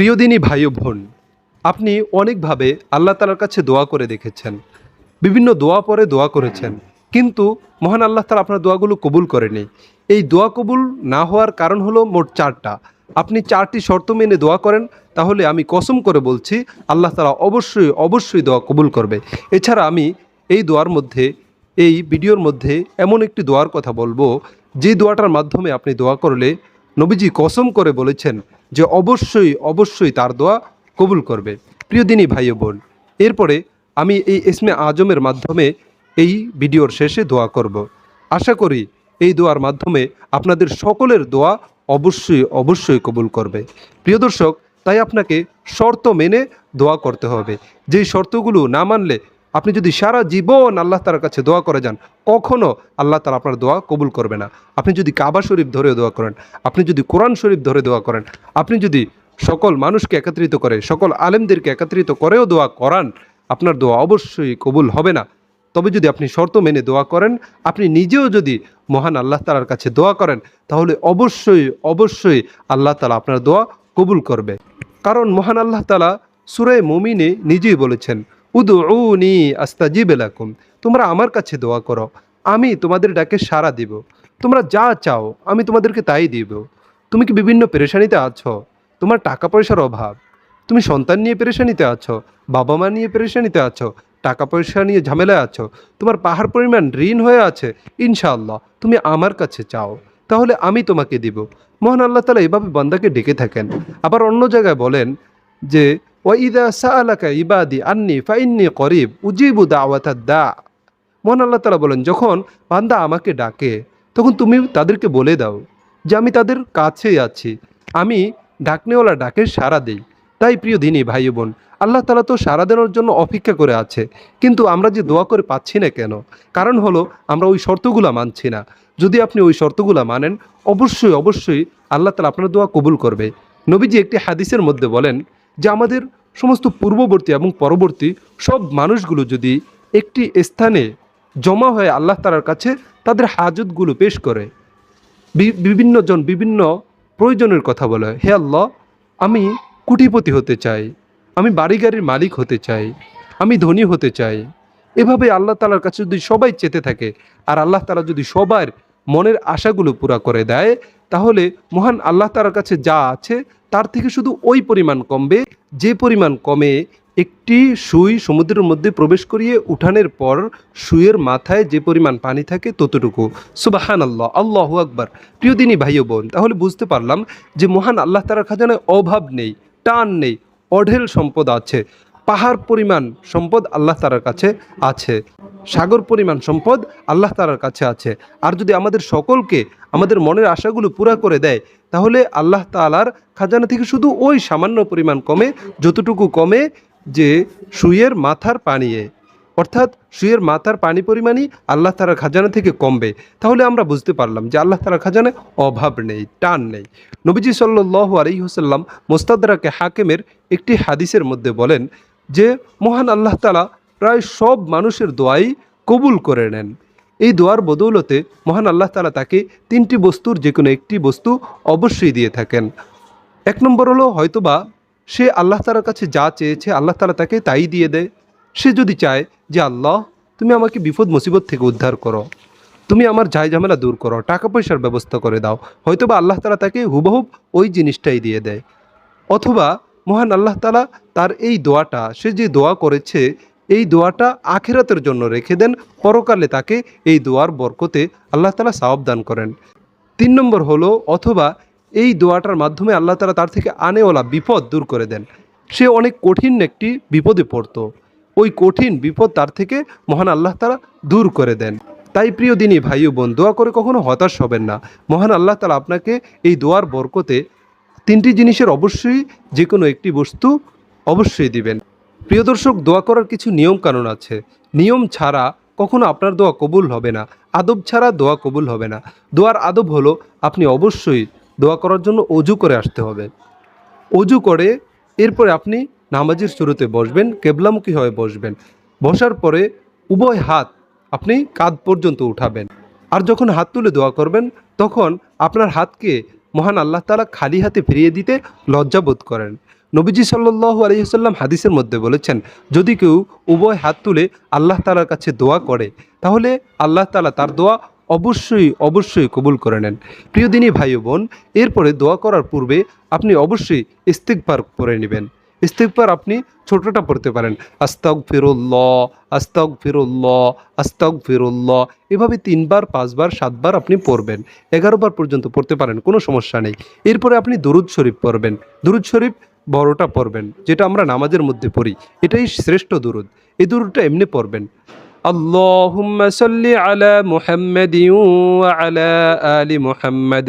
প্রিয়দিনী ভাই ও বোন, আপনি অনেকভাবে আল্লাহ তালার কাছে দোয়া করে দেখেছেন। বিভিন্ন দোয়া পরে দোয়া করেছেন। কিন্তু মহান আল্লাহ তালা আপনার দোয়াগুলো কবুল করেনি এই দোয়া কবুল না হওয়ার কারণ হলো মোট চারটা। আপনি চারটি শর্ত মেনে দোয়া করেন, তাহলে আমি কসম করে বলছি, আল্লাহ তালা অবশ্যই অবশ্যই দোয়া কবুল করবে। এছাড়া আমি এই দোয়ার মধ্যে, এই ভিডিওর মধ্যে এমন একটি দোয়ার কথা বলব, যে দোয়াটার মাধ্যমে আপনি দোয়া করলে নবীজি কসম করে বলেছেন যে অবশ্যই অবশ্যই তার দোয়া কবুল করবে। প্রিয় দিনী ভাই বোন, এরপরে আমি এই ইসমে আজমের মাধ্যমে এই ভিডিওর শেষে দোয়া করব। আশা করি এই দোয়ার মাধ্যমে আপনাদের সকলের দোয়া অবশ্যই অবশ্যই কবুল করবে। প্রিয় দর্শক, তাই আপনাকে শর্ত মেনে দোয়া করতে হবে। যেই শর্তগুলো না মানলে আপনি যদি সারা জীবন আল্লাহ তালার কাছে দোয়া করে যান কখনও আল্লাহ তালা আপনার দোয়া কবুল করবে না। আপনি যদি কাবা শরীফ ধরে দোয়া করেন, আপনি যদি কোরআন শরীফ ধরে দোয়া করেন, আপনি যদি সকল মানুষকে একত্রিত করে, সকল আলেমদেরকে একত্রিত করেও দোয়া করান, আপনার দোয়া অবশ্যই কবুল হবে না। তবে যদি আপনি শর্ত মেনে দোয়া করেন, আপনি নিজেও যদি মহান আল্লাহ তালার কাছে দোয়া করেন, তাহলে অবশ্যই অবশ্যই আল্লাহ তালা আপনার দোয়া কবুল করবে। কারণ মহান আল্লাহ তালা সুরায় মমিনে নিজেই বলেছেন উদউনি আস্তাজিব এলাকুম তোমরা আমার কাছে দোয়া করো, আমি তোমাদের ডাকে সাড়া দিব। তোমরা যা চাও, আমি তোমাদেরকে তাই দিব। তুমি কি বিভিন্ন পেরেশানিতে আছো? তোমার টাকা পয়সার অভাব। তুমি সন্তান নিয়ে পেরেশানিতে আছো বাবা মা নিয়ে পেরেশানিতে আছো টাকা পয়সা নিয়ে ঝামেলায় আছো, তোমার পাহাড় পরিমাণ ঋণ হয়ে আছে, ইনশাআল্লাহ, তুমি আমার কাছে চাও। তাহলে আমি তোমাকে দিব। মহান আল্লাহ তালা এভাবে বান্দাকে ডেকে থাকেন। আবার অন্য জায়গায় বলেন যে ওয়াইদা সাআলাকা ইবাদি আন্নি ফাইন্নি করিব উজিবু দাওয়াতা দা মহান আল্লাহ তালা বলেন, যখন বান্দা আমাকে ডাকে, তখন তুমি তাদেরকে বলে দাও যে, আমি তাদের কাছেই আছি। আমি ডাকনেওয়ালা ডাকে সাড়া দেই। তাই প্রিয় দিনী ভাই বোন আল্লাহ তালা তো সাড়া দেওয়ার জন্য অপেক্ষা করে আছে। কিন্তু আমরা যে দোয়া করে পাচ্ছি না কেন? কারণ হলো, আমরা ওই শর্তগুলো মানছি না। যদি আপনি ওই শর্তগুলো মানেন, অবশ্যই অবশ্যই আল্লাহ তালা আপনার দোয়া কবুল করবে। নবীজি একটি হাদিসের মধ্যে বলেন যে, আমাদের সমস্ত পূর্ববর্তী এবং পরবর্তী সব মানুষগুলো যদি একটি স্থানে জমা হয়ে আল্লাহ তালার কাছে তাদের হাজতগুলো পেশ করে বিভিন্ন জন বিভিন্ন প্রয়োজনের কথা বলে, হে আল্লাহ, আমি কুটিপতি হতে চাই, আমি বাড়ি গাড়ির মালিক হতে চাই, আমি ধনী হতে চাই। এভাবে আল্লাহ তালার কাছে যদি সবাই চেতে থাকে আর আল্লাহ তালা যদি সবার মনের আশাগুলো পুরা করে দেয়, তাহলে মহান আল্লাহ তালার কাছে যা আছে তার থেকে শুধু ওই পরিমাণ কমবে, যে পরিমাণ কমে একটি সুই সমুদ্রের মধ্যে প্রবেশ করিয়ে উঠানের পর সুইয়ের মাথায় যে পরিমাণ পানি থাকে ততটুকু। সুবাহান আল্লাহ আল্লাহ আকবার। প্রিয় দিনী ভাই ও বোন, তাহলে বুঝতে পারলাম যে মহান আল্লাহ তালার খাজানায় অভাব নেই, টান নেই, অঢেল সম্পদ আছে। পাহাড় পরিমাণ সম্পদ আল্লাহ তালার কাছে আছে। সাগর পরিমাণ সম্পদ আল্লাহ তালার কাছে আছে। আর যদি আমাদের সকলকে আমাদের মনের আশাগুলো পুরা করে দেয়, তাহলে আল্লাহ তালার খাজানা থেকে শুধু ওই সামান্য পরিমাণ কমে, যতটুকু কমে যে সুইয়ের মাথার পানিয়ে অর্থাৎ সুইয়ের মাথার পানি পরিমাণই আল্লাহ তালার খাজানা থেকে কমবে। তাহলে আমরা বুঝতে পারলাম যে আল্লাহ তালার খাজানায় অভাব নেই, টান নেই। নবীজি সাল্লাহ আলহিহসাল্লাম মোস্তাদারাকে হাকেমের একটি হাদিসের মধ্যে বলেন যে মহান আল্লাহ তালা প্রায় সব মানুষের দোয়াই কবুল করে নেন। এই দোয়ার বদৌলতে মহান আল্লাহ তালা তাকে তিনটি বস্তুর যে কোনো একটি বস্তু অবশ্যই দিয়ে থাকেন। এক নম্বর হলো হয়তোবা সে আল্লাহ তালার কাছে যা চেয়েছে আল্লাহ তালা তাকে তাই দিয়ে দেয়। সে যদি চায় যে, আল্লাহ, তুমি আমাকে বিপদ মুসিবত থেকে উদ্ধার করো। তুমি আমার ঝাই ঝামেলা দূর করো। টাকা পয়সার ব্যবস্থা করে দাও। হয়তোবা আল্লাহ তালা তাকে হুবহুব ওই জিনিসটাই দিয়ে দেয়। অথবা মহান আল্লাহ তালা তার এই দোয়াটা, সে যে দোয়া করেছে, এই দোয়াটা আখেরাতের জন্য রেখে দেন। পরকালে তাকে এই দোয়ার বরকতে আল্লাহ তালা সাওয়াব দান করেন। তিন নম্বর হলো, অথবা এই দোয়াটার মাধ্যমে আল্লাহ তালা তার থেকে আনেওয়ালা বিপদ দূর করে দেন। সে অনেক কঠিন একটি বিপদে পড়তো। ওই কঠিন বিপদ তার থেকে মহান আল্লাহ তালা দূর করে দেন। তাই প্রিয় দিনই ভাই বোন, দোয়া করে কখনো হতাশ হবেন না। মহান আল্লাহ তালা আপনাকে এই দোয়ার বরকতে তিনটি জিনিসের অবশ্যই যে কোনো একটি বস্তু অবশ্যই দিবেন। প্রিয় দর্শক, দোয়া করার কিছু নিয়ম কানুন আছে। নিয়ম ছাড়া কখনো আপনার দোয়া কবুল হবে না। আদব ছাড়া দোয়া কবুল হবে না। দোয়ার আদব হলো, আপনি অবশ্যই দোয়া করার জন্য অজু করে আসতে হবে। অজু করে এরপরে আপনি নামাজের শুরুতে বসবেন, কেবলামুখী হয়ে বসবেন। বসার পরে উভয় হাত আপনি কাঁধ পর্যন্ত উঠাবেন। আর যখন হাত তুলে দোয়া করবেন, তখন আপনার হাতকে মহান আল্লাহ তালা খালি হাতে ফিরিয়ে দিতে লজ্জা বোধ করেন। নবীজি সাল্লু আলহিহাল্লাম হাদিসের মধ্যে বলেছেন, যদি কেউ উভয় হাত তুলে আল্লাহ তালার কাছে দোয়া করে, তাহলে আল্লাহ তালা তার দোয়া অবশ্যই অবশ্যই কবুল করে নেন। প্রিয় দিনী ভাই বোন, এরপরে দোয়া করার পূর্বে আপনি অবশ্যই ইস্তিকবার করে নেবেন। ইস্তেকবার আপনি ছোটোটা পড়তে পারেন। আস্তক ফিরুল্লাহ আস্তক ফিরুল্লাহ আস্তক ফিরুল্লাহ এভাবে তিনবার, পাঁচবার, সাতবার আপনি পড়বেন। এগারোবার পর্যন্ত পড়তে পারেন, কোনো সমস্যা নেই। এরপরে আপনি দরুদ শরীফ পড়বেন। দরুদ শরীফ বড়টা পড়বেন, যেটা আমরা নামাজের মধ্যে পড়ি। এটাই শ্রেষ্ঠ দুরুদ। এই দরুদটা এমনি পড়বেন। আল্লাহ আলা মোহাম্মদ আলা আলি মোহাম্মদ।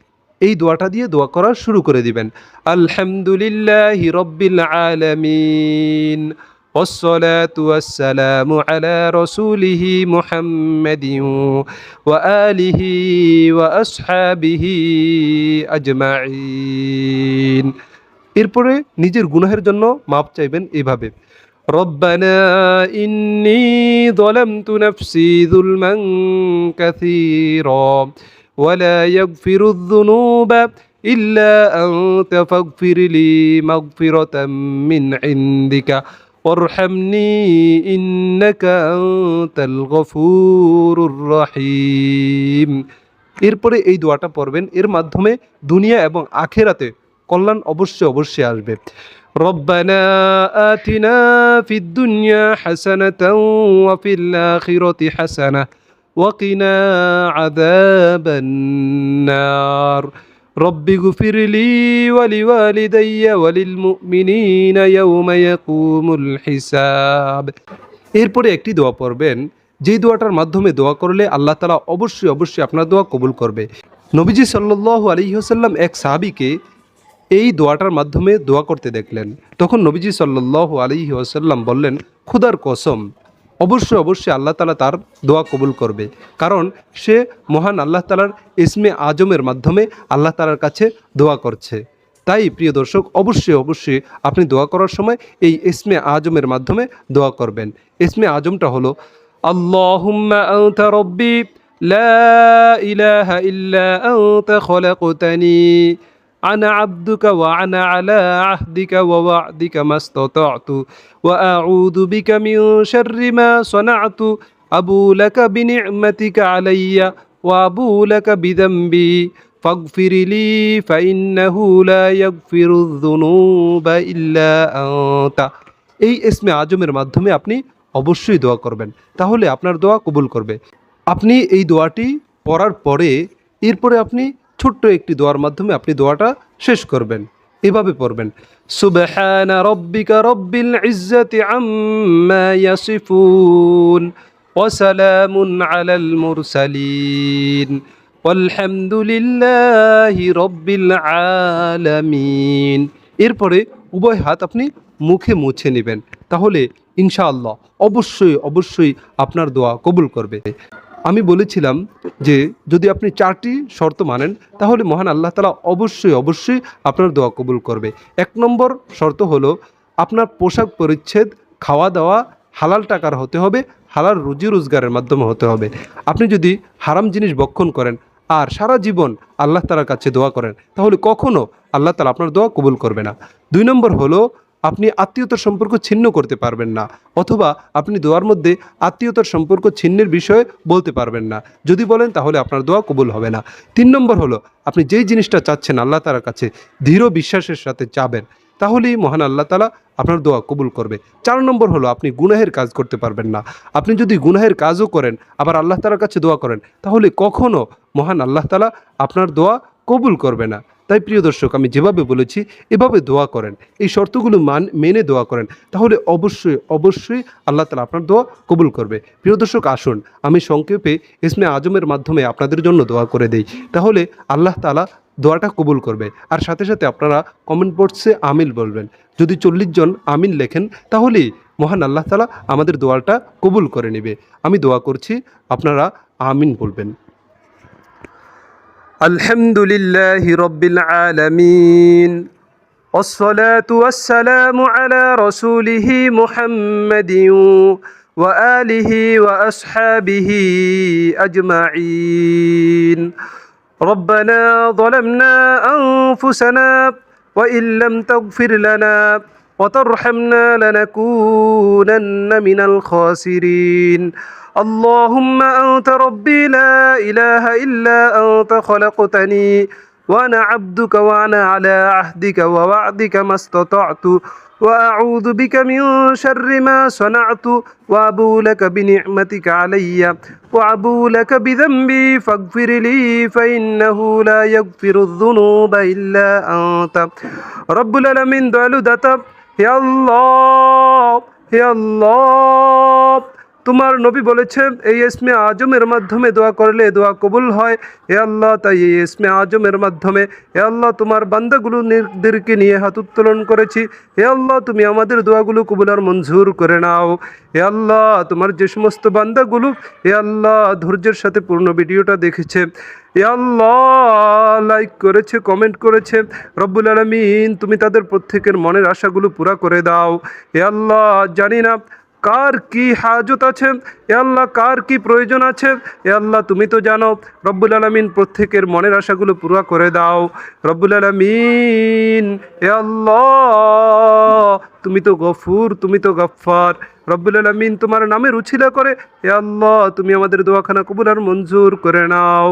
এই দোয়াটা দিয়ে দোয়া করা শুরু করে দিবেন আলহামদুলিল্লাহ রব্বিল আলামিন والصلاة والسلام على رسوله محمد وآله وأصحابه أجمعين এরপরে নিজের গুনাহের জন্য মাপ চাইবেন এভাবে ربنا إني ظلمت نفسي ظلما كثيرا ولا يغفر الذنوب إلا أنت فاغفر لي مغفرة من عندك وارحمني إنك أنت الغفور الرحيم এরপরে এই দোয়াটা পড়বেন এর মাধ্যমে দুনিয়া এবং আখেরাতে কল্যাণ অবশ্যই অবশ্যই আসবে ربنا آتنا في الدنيا حسنة وفي الآخرة حسنة وقنا عذاب النار رب اغفر لي ولوالدي وللمؤمنين يوم يقوم الحساب এরপরে একটি দোয়া পড়বেন যেই দোয়াটার মাধ্যমে দোয়া করলে আল্লাহ তালা অবশ্যই অবশ্যই আপনার দোয়া কবুল করবে নবীজি সাল্লাহ আলিহাসাল্লাম এক সাহাবিকে এই দোয়াটার মাধ্যমে দোয়া করতে দেখলেন তখন নবীজি সাল্লাহ আলিহি ওয়াসাল্লাম বললেন খুদার কসম অবশ্যই অবশ্যই আল্লাহ তালা তার দোয়া কবুল করবে। কারণ সে মহান আল্লাহ তালার ইসমে আজমের মাধ্যমে আল্লাহ তালার কাছে দোয়া করছে। তাই প্রিয় দর্শক, অবশ্যই অবশ্যই আপনি দোয়া করার সময় এই ইসমে আজমের মাধ্যমে দোয়া করবেন। ইসমে আজমটা হলো রব্বি, লা ইলাহা أنا عبدك وأنا على عهدك ووعدك ما استطعت وأعوذ بك من شر ما صنعت أبو لك بنعمتك علي وأبو لك بذنبي فاغفر لي فإنه لا يغفر الذنوب إلا أنت এই ইসমে আজমের মাধ্যমে আপনি অবশ্যই দোয়া করবেন তাহলে আপনার দোয়া কবুল করবে আপনি এই দোয়াটি পড়ার পরে এরপরে আপনি ছোট্ট একটি দোয়ার মাধ্যমে আপনি দোয়াটা শেষ করবেন এভাবে পড়বেন সুবহানা রব্বিকা রব্বিল ইজ্জাতি আম্মা ইয়াসিফুন وسلام على المرسلين والحمد لله رب العالمين এরপরে উভয় হাত আপনি মুখে মুছে নেবেন তাহলে ইনশাআল্লাহ অবশ্যই অবশ্যই আপনার দোয়া কবুল করবে আমি বলেছিলাম যে যদি আপনি চারটি শর্ত মানেন, তাহলে মহান আল্লাহ তালা অবশ্যই অবশ্যই আপনার দোয়া কবুল করবে। এক নম্বর শর্ত হলো আপনার পোশাক পরিচ্ছেদ, খাওয়া দাওয়া, হালাল টাকার হতে হবে, হালাল রুজি রোজগারের মাধ্যমে হতে হবে। আপনি যদি হারাম জিনিস বক্ষণ করেন আর সারা জীবন আল্লাহ তালার কাছে দোয়া করেন, তাহলে কখনও আল্লাহ তালা আপনার দোয়া কবুল করবে না। দুই নম্বর হলো আপনি আত্মীয়তার সম্পর্ক ছিন্ন করতে পারবেন না, অথবা আপনি দোয়ার মধ্যে আত্মীয়তার সম্পর্ক ছিন্নের বিষয়ে বলতে পারবেন না। যদি বলেন, তাহলে আপনার দোয়া কবুল হবে না। তিন নম্বর হলো, আপনি যেই জিনিসটা চাচ্ছেন আল্লাহ তালার কাছে ধীর বিশ্বাসের সাথে চাবেন, তাহলেই মহান আল্লাহ তালা আপনার দোয়া কবুল করবে। চার নম্বর হলো, আপনি গুনাহের কাজ করতে পারবেন না। আপনি যদি গুনাহের কাজও করেন, আবার আল্লাহ তালার কাছে দোয়া করেন, তাহলে কখনও মহান আল্লাহ তালা আপনার দোয়া কবুল করবে না। তাই প্রিয় দর্শক, আমি যেভাবে বলেছি, এভাবে দোয়া করেন। এই শর্তগুলো মান, মেনে দোয়া করেন। তাহলে অবশ্যই অবশ্যই আল্লাহ তালা আপনার দোয়া কবুল করবে। প্রিয় দর্শক, আসুন, আমি সংক্ষেপে ইসমে আজমের মাধ্যমে আপনাদের জন্য দোয়া করে দেই। তাহলে আল্লাহ তালা দোয়াটা কবুল করবে। আর সাথে সাথে আপনারা কমেন্ট বক্সে আমিল বলবেন। যদি চল্লিশ জন আমিন লেখেন, তাহলেই মহান আল্লাহ তালা আমাদের দোয়াটা কবুল করে নেবে। আমি দোয়া করছি, আপনারা আমিন বলবেন। الحمد لله رب العالمين والصلاة والسلام على رسوله محمد وآله وأصحابه أجمعين. ربنا ظلمنا أنفسنا وإن لم تغفر لنا وترحمنا لنكونن من الخاسرين. اللهم أنت ربي لا إله إلا أنت خلقتني وأنا عبدك وأنا على عهدك ووعدك ما استطعت وأعوذ بك من شر ما صنعت وأبو لك بنعمتك علي وأبو لك بذنبي فاغفر لي فإنه لا يغفر الذنوب إلا أنت. رب العالمين دعلو دتب يا الله يا الله. তোমার নবী বলেছে এই ইসমে আজমের মাধ্যমে দোয়া করলে দোয়া কবুল হয়। এ আল্লাহ, তাই এই ইসমে আজমের মাধ্যমে এ আল্লাহ, তোমার বান্দাগুলো নির্দেরকে নিয়ে হাত উত্তোলন করেছি। এ আল্লাহ, তুমি আমাদের দোয়াগুলো কবুল আর মঞ্জুর করে নাও। এ আল্লাহ, তোমার যে সমস্ত বান্দাগুলো এ আল্লাহ, ধৈর্যের সাথে পূর্ণ ভিডিওটা দেখেছে। এ আল্লাহ লাইক করেছে কমেন্ট করেছে। রব্বুল আলমিন, তুমি তাদের প্রত্যেকের মনের আশাগুলো পুরা করে দাও। এ আল্লাহ, জানি না কার কি হাজত আছে? এ আল্লাহ, কার কি প্রয়োজন আছে? এ আল্লাহ, তুমি তো জানো, রব্বুল আলমিন প্রত্যেকের মনের আশাগুলো পুরা করে দাও। রব্বুল আলমিন, এ আল্লাহ, তুমি তো গফুর, তুমি তো গফ্ফার। রব্বুল আলমিন তোমার নামের উছিলা করে, এ আল্লাহ, তুমি আমাদের দোয়াখানা কবুল আর মঞ্জুর করে নাও।